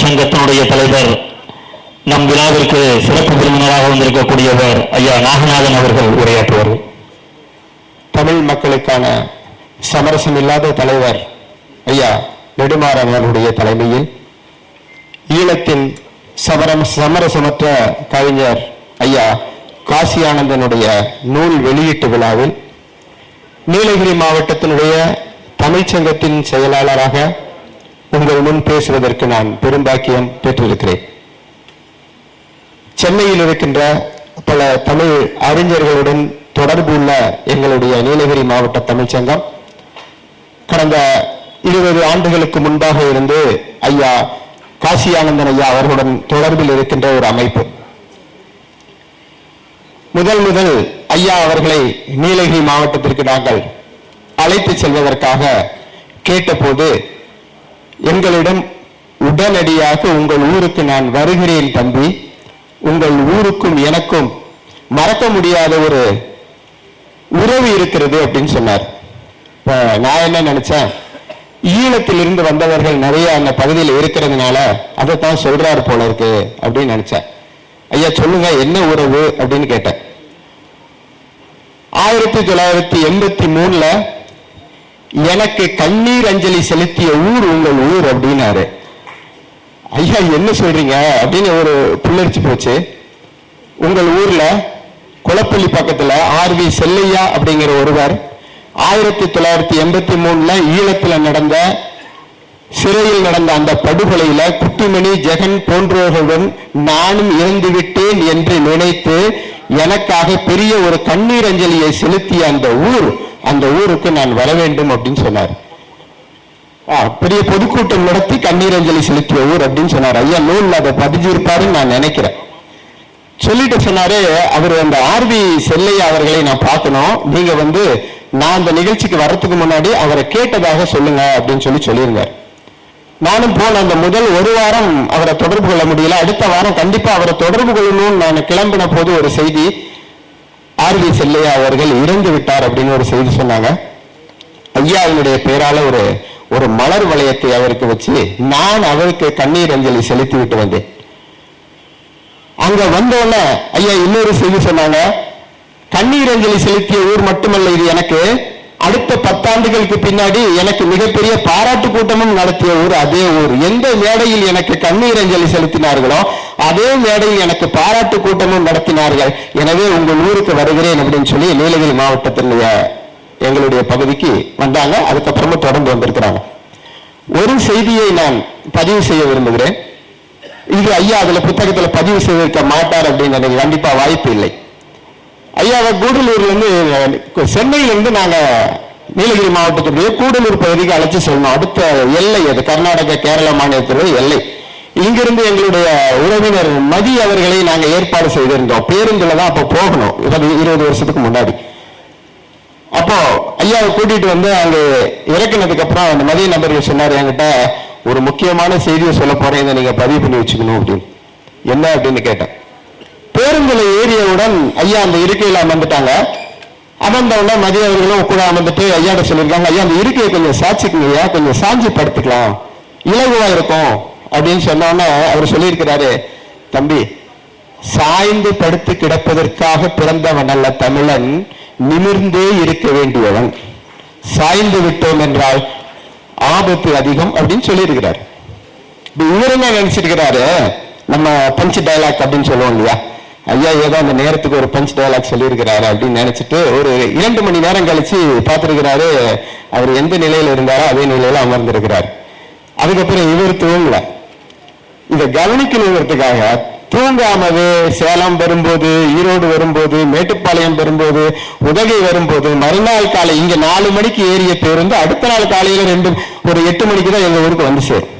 சங்கத்தினுடைய தலைவர் நம் விழாவிற்கு சிறப்பு விருந்தினராக வந்திருக்கக்கூடியவர் ஐயா நாகநாதன் அவர்கள் உரையாற்றுவார். தமிழ் மக்களுக்கான சமரசம் இல்லாத தலைவர் ஐயா நெடுமாறன் அவர்களுடைய தலைமையில் ஈழத்தின் சமரம் சமரசமற்ற கவிஞர் ஐயா காசி ஆனந்தனுடைய நூல் வெளியீட்டு விழாவில் நீலகிரி மாவட்டத்தினுடைய தமிழ்ச்சங்கத்தின் செயலாளராக உங்கள் முன் பேசுவதற்கு நான் பெரும்பாக்கியம் பெற்றிருக்கிறேன். சென்னையில் இருக்கின்ற பல தமிழ் அறிஞர்களுடன் தொடர்பு உள்ள எங்களுடைய நீலகிரி மாவட்ட தமிழ்ச்சங்கம் கடந்த இருபது ஆண்டுகளுக்கு முன்பாக இருந்து ஐயா காசி ஆனந்தன் ஐயா அவர்களுடன் தொடர்பில் இருக்கின்ற ஒரு அமைப்பு. முதல் முதல் ஐயா அவர்களை நீலகிரி மாவட்டத்திற்கு நாங்கள் அழைத்து செல்வதற்காக கேட்டபோது எங்களிடம் உடனடியாக உங்கள் ஊருக்கு நான் வருகிறேன் தம்பி. உங்கள் ஊருக்கும் எனக்கும் மறக்க முடியாத ஒரு உறவு இருக்கிறது அப்படின்னு சொன்னார். இப்போ நான் என்ன நினைச்சேன்? ஈழத்திலிருந்து வந்தவர்கள் நிறைய அந்த பகுதியில் இருக்கிறதுனால அதைத்தான் சொல்றாரு போல இருக்கு அப்படின்னு நினைச்சேன். ஐயா சொல்லுங்க என்ன உறவு அப்படின்னு கேட்டேன். ஆயிரத்தி தொள்ளாயிரத்தி எண்பத்தி மூணுல எனக்கு கண்ணீர் அஞ்சலி செலுத்திய ஊர் உங்கள் ஊர் அப்படின்னாரு. ஐயா என்ன சொல்றீங்க? அப்படின்னு ஒரு புல்லரிச்சு போச்சு. உங்கள் ஊர்ல குளப்பள்ளி பக்கத்துல ஆர் வி செல்லையா அப்படிங்கிற ஒருவர் ஆயிரத்தி தொள்ளாயிரத்தி எண்பத்தி மூணுல ஈழத்துல நடந்த சிறையில் நடந்த அந்த படுகொலையில குட்டிமணி ஜெகன் போன்றவர்களுடன் நானும் இறந்து விட்டேன் என்று நினைத்து எனக்காக பெரிய ஒரு கண்ணீர் அஞ்சலியை செலுத்திய அந்த ஊர் அந்த ஊருக்கு நான் வர வேண்டும் அப்படின்னு சொன்னார். ஆ, பெரிய பொதுக்கூட்டம் நடத்தி கண்ணீர் அஞ்சலி செலுத்திய ஊர் அப்படின்னு சொன்னார். ஐயா நூல் அதை பதிஞ்சிருப்பாருன்னு நான் நினைக்கிறேன். சொல்லிட்டு சொன்னாரு அவர் அந்த ஆர்வி செல்லையா அவர்களை நான் பார்க்கணும். நீங்க வந்து நான் அந்த நிகழ்ச்சிக்கு வர்றதுக்கு முன்னாடி அவரை கேட்டதாக சொல்லுங்க அப்படின்னு சொல்லி சொல்லியிருந்தார். நானும் போன அந்த முதல் ஒரு வாரம் அவரை தொடர்பு கொள்ள முடியல. அடுத்த வாரம் கண்டிப்பா அவரை தொடர்பு கொள்ளணும்னு நான் கிளம்பின போது ஒரு செய்தி ஆர்வி செல்லையா அவர்கள் இறந்து விட்டார் அப்படின்னு ஒரு செய்தி சொன்னாங்க. ஐயா அவனுடைய பெயரால ஒரு ஒரு மலர் வளையத்தை அவருக்கு வச்சு நான் அவருக்கு கண்ணீர் அஞ்சலி செலுத்தி விட்டு வந்தேன். அங்க வந்தோடனே ஐயா இன்னொரு செய்தி சொன்னாங்க. கண்ணீர் அஞ்சலி செலுத்திய ஊர் மட்டுமல்ல இது எனக்கு. அடுத்த பத்தாண்டுகளுக்கு பின்னாடி எனக்கு மிகப்பெரிய பாராட்டு கூட்டமும் நடத்திய ஊர் அதே ஊர். எந்த மேடையில் எனக்கு கண்ணீர் அஞ்சலி செலுத்தினார்களோ அதே மேடையில் எனக்கு பாராட்டு கூட்டமும் நடத்தினார்கள். எனவே உங்கள் ஊருக்கு வருகிறேன் அப்படின்னு சொல்லி நீலகிரி மாவட்டத்தினுடைய எங்களுடைய பகுதிக்கு வந்தாங்க. அதுக்கப்புறமா தொடர்ந்து வந்திருக்கிறாங்க. ஒரு செய்தியை நான் பதிவு செய்ய விரும்புகிறேன். இது ஐயா அதுல புத்தகத்துல பதிவு செய்திருக்க மாட்டார் அப்படின்னு எனக்கு கண்டிப்பா வாய்ப்பு இல்லை. ஐயாவை கூடலூர்லேருந்து சென்னையிலேருந்து நாங்கள் நீலகிரி மாவட்டத்துடைய கூடலூர் பகுதிக்கு அழைச்சி சொல்லணும். அடுத்த எல்லை அது கர்நாடக கேரள மாநிலத்தினுடைய எல்லை. இங்கிருந்து எங்களுடைய உறவினர் மதி அவர்களை நாங்கள் ஏற்பாடு செய்திருந்தோம். பேருந்துல தான் அப்போ போகணும். இருபது இருபது வருஷத்துக்கு முன்னாடி. அப்போ ஐயாவை கூட்டிட்டு வந்து அங்க இறக்குனதுக்கு அப்புறம் அந்த மதிய நபர்கள் சொன்னார் என்கிட்ட ஒரு முக்கியமான செய்தியை சொல்ல போறேன். இதை நீங்க பதிவு பண்ணி வச்சுக்கணும். அப்படின்னு. என்ன அப்படின்னு கேட்டேன். பேருந்துல ஏறியவுடன் ஐயா அந்த இருக்கையில அமர்ந்துட்டாங்க. அமர்ந்த உடனே மதிய அவர்களும் கூட அமர்ந்துட்டு ஐயாட்ட சொல்லியிருக்காங்க ஐயா அந்த இருக்கையை கொஞ்சம் சாட்சிக்குங்க ஐயா கொஞ்சம் சாஞ்சி படுத்துக்கலாம் இலகுவா இருக்கும். அப்படின்னு சொன்னோன்னா அவர் சொல்லியிருக்கிறாரு தம்பி சாய்ந்து படுத்து கிடப்பதற்காக பிறந்தவன் அல்ல தமிழன் நிமிர்ந்தே இருக்க வேண்டியவன். சாய்ந்து விட்டோம் என்றால் ஆபத்து அதிகம் அப்படின்னு சொல்லியிருக்கிறார். இப்ப இவர் என்ன நினைச்சிருக்கிறாரு? நம்ம பஞ்சு டயலாக் அப்படின்னு சொல்லுவோம் இல்லையா? ஐயா ஏதோ அந்த நேரத்துக்கு ஒரு பஞ்ச் டயலாக் சொல்லியிருக்கிறாரு அப்படின்னு நினைச்சிட்டு ஒரு இரண்டு மணி நேரம் கழிச்சு பார்த்திருக்கிறாரு அவர் எந்த நிலையில இருந்தாரோ அதே நிலையில அமர்ந்திருக்கிறார். அதுக்கப்புறம் இவர் தூங்கல. இதை கவனிக்கணுங்கிறதுக்காக தூங்காமவே சேலம் வரும்போது ஈரோடு வரும்போது மேட்டுப்பாளையம் வரும்போது உதகை வரும்போது மறுநாள் காலை இங்க நாலு மணிக்கு ஏறிய பேருந்து அடுத்த நாள் காலையில ரெண்டு ஒரு எட்டு மணிக்கு தான் எங்க ஊருக்கு வந்து சேரும்.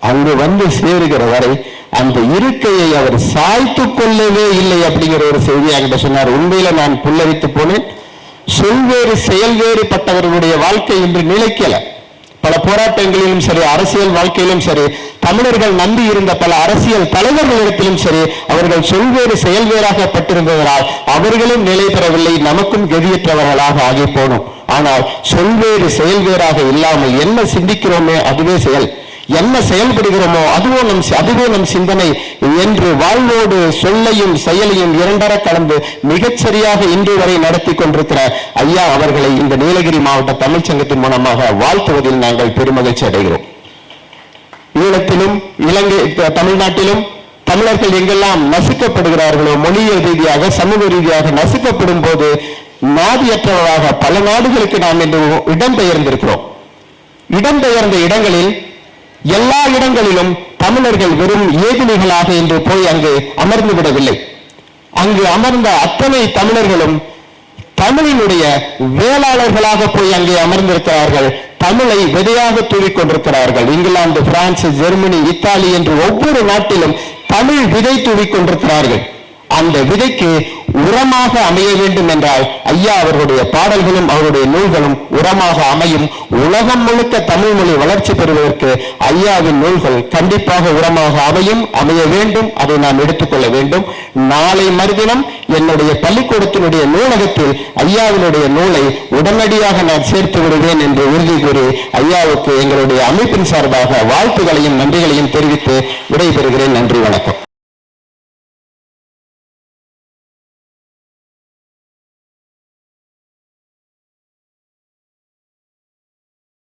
அங்கு வந்து சேருகிற வரை அந்த இருக்கையை அவர் சாய்த்து கொள்ளவே இல்லை அப்படிங்கிற ஒரு செய்தி என்கிட்ட சொன்னார். உண்மையில நான் புல்லரித்து போனேன். சொல்வேறு செயல்வேறு பட்டவர்களுடைய வாழ்க்கை இன்று நிலைக்கல. பல போராட்டங்களிலும் சரி அரசியல் வாழ்க்கையிலும் சரி தமிழர்கள் நம்பி இருந்த பல அரசியல் தலைவர்களிடத்திலும் சரி அவர்கள் சொல்வேறு செயல் வேறாகப்பட்டிருந்ததனால் அவர்களும் நிலை பெறவில்லை நமக்கும் கதியற்றவர்களாக ஆகி போனோம். ஆனால் சொல்வேறு செயல்வேறாக இல்லாமல் என்ன சிந்திக்கிறோமே அதுவே செயல். என்ன செயல்படுகிறோமோ அதுவும் நம் அதுவே நம் சிந்தனை. என்று வாழ்வோடு சொல்லையும் செயலையும் இரண்டர கலந்து மிகச்சரியாக இன்று வரை நடத்தி கொண்டிருக்கிற ஐயா அவர்களை இந்த நீலகிரி மாவட்ட தமிழ்ச்சங்கத்தின் மூலமாக வாழ்த்துவதில் நாங்கள் பெருமகிழ்ச்சி அடைகிறோம். ஈழத்திலும் இலங்கை தமிழ்நாட்டிலும் தமிழர்கள் எங்கெல்லாம் நசுக்கப்படுகிறார்களோ மொழியியல் ரீதியாக சமூக ரீதியாக நசுக்கப்படும் போது நாதியற்றவராக பல நாடுகளுக்கு நாம் இன்று இடம்பெயர்ந்திருக்கிறோம். இடம்பெயர்ந்த இடங்களில் எல்லா இடங்களிலும் தமிழர்கள் வெறும் ஏதிலிகளாக இன்று போய் அங்கு அமர்ந்து விடவில்லை. அங்கு அமர்ந்த அத்தனை தமிழர்களும் தமிழினுடைய வேளாளர்களாக போய் அங்கே அமர்ந்திருக்கிறார்கள். தமிழை விதையாக தூவிக்கொண்டிருக்கிறார்கள் இங்கிலாந்து பிரான்ஸ் ஜெர்மனி இத்தாலி என்று ஒவ்வொரு நாட்டிலும் தமிழ் விதை தூவிக்கொண்டிருக்கிறார்கள் அந்த விதைக்கு உரமாக அமைய வேண்டும் என்றால் ஐயா அவர்களுடைய பாடல்களும் அவருடைய நூல்களும் உரமாக அமையும். உலகம் முழுக்க தமிழ் மொழி வளர்ச்சி பெறுவதற்கு ஐயாவின் நூல்கள் கண்டிப்பாக உரமாக அமையும் அமைய வேண்டும். அதை நாம் எடுத்துக்கொள்ள வேண்டும். நாளை மறுதினம் என்னுடைய பள்ளிக்கூடத்தினுடைய நூலகத்தில் ஐயாவினுடைய நூலை உடனடியாக நான் சேர்த்து விடுவேன் என்று உறுதி கூறி ஐயாவுக்கு எங்களுடைய அமைப்பின் சார்பாக வாழ்த்துகளையும் நன்றிகளையும் தெரிவித்து விடைபெறுகிறேன். நன்றி வணக்கம்.